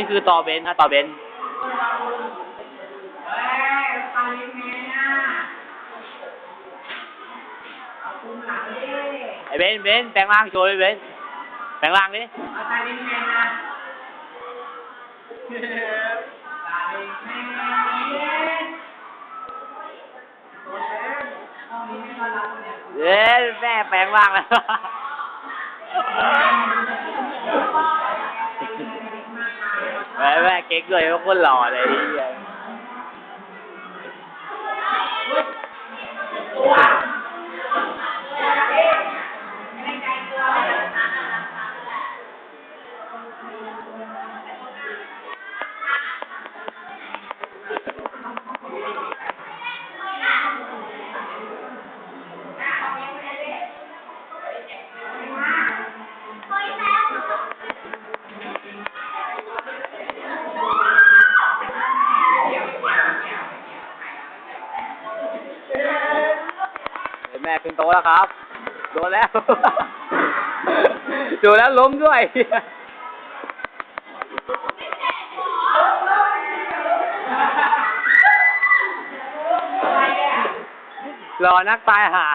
นี่คือต่อเบนครับต่อเบนเฮ้ยตาลิ้นไงอะขุมหลังดิไอเบนเบนแปลงร่างโชว์เลยเบนแปลงร่างดิเอาตาลิ้นไงนะตาลิ้นไงตัวเมนรับเนี่ยเย้แม่แปลงร่างแล้ว แม่แม่เก๊กเลยว่าคนหล่อเลยเหี้ย แม่ขึ้นโตะแล้วครับ โดนแล้ว โดนแล้วล้มด้วยรอนักตายหา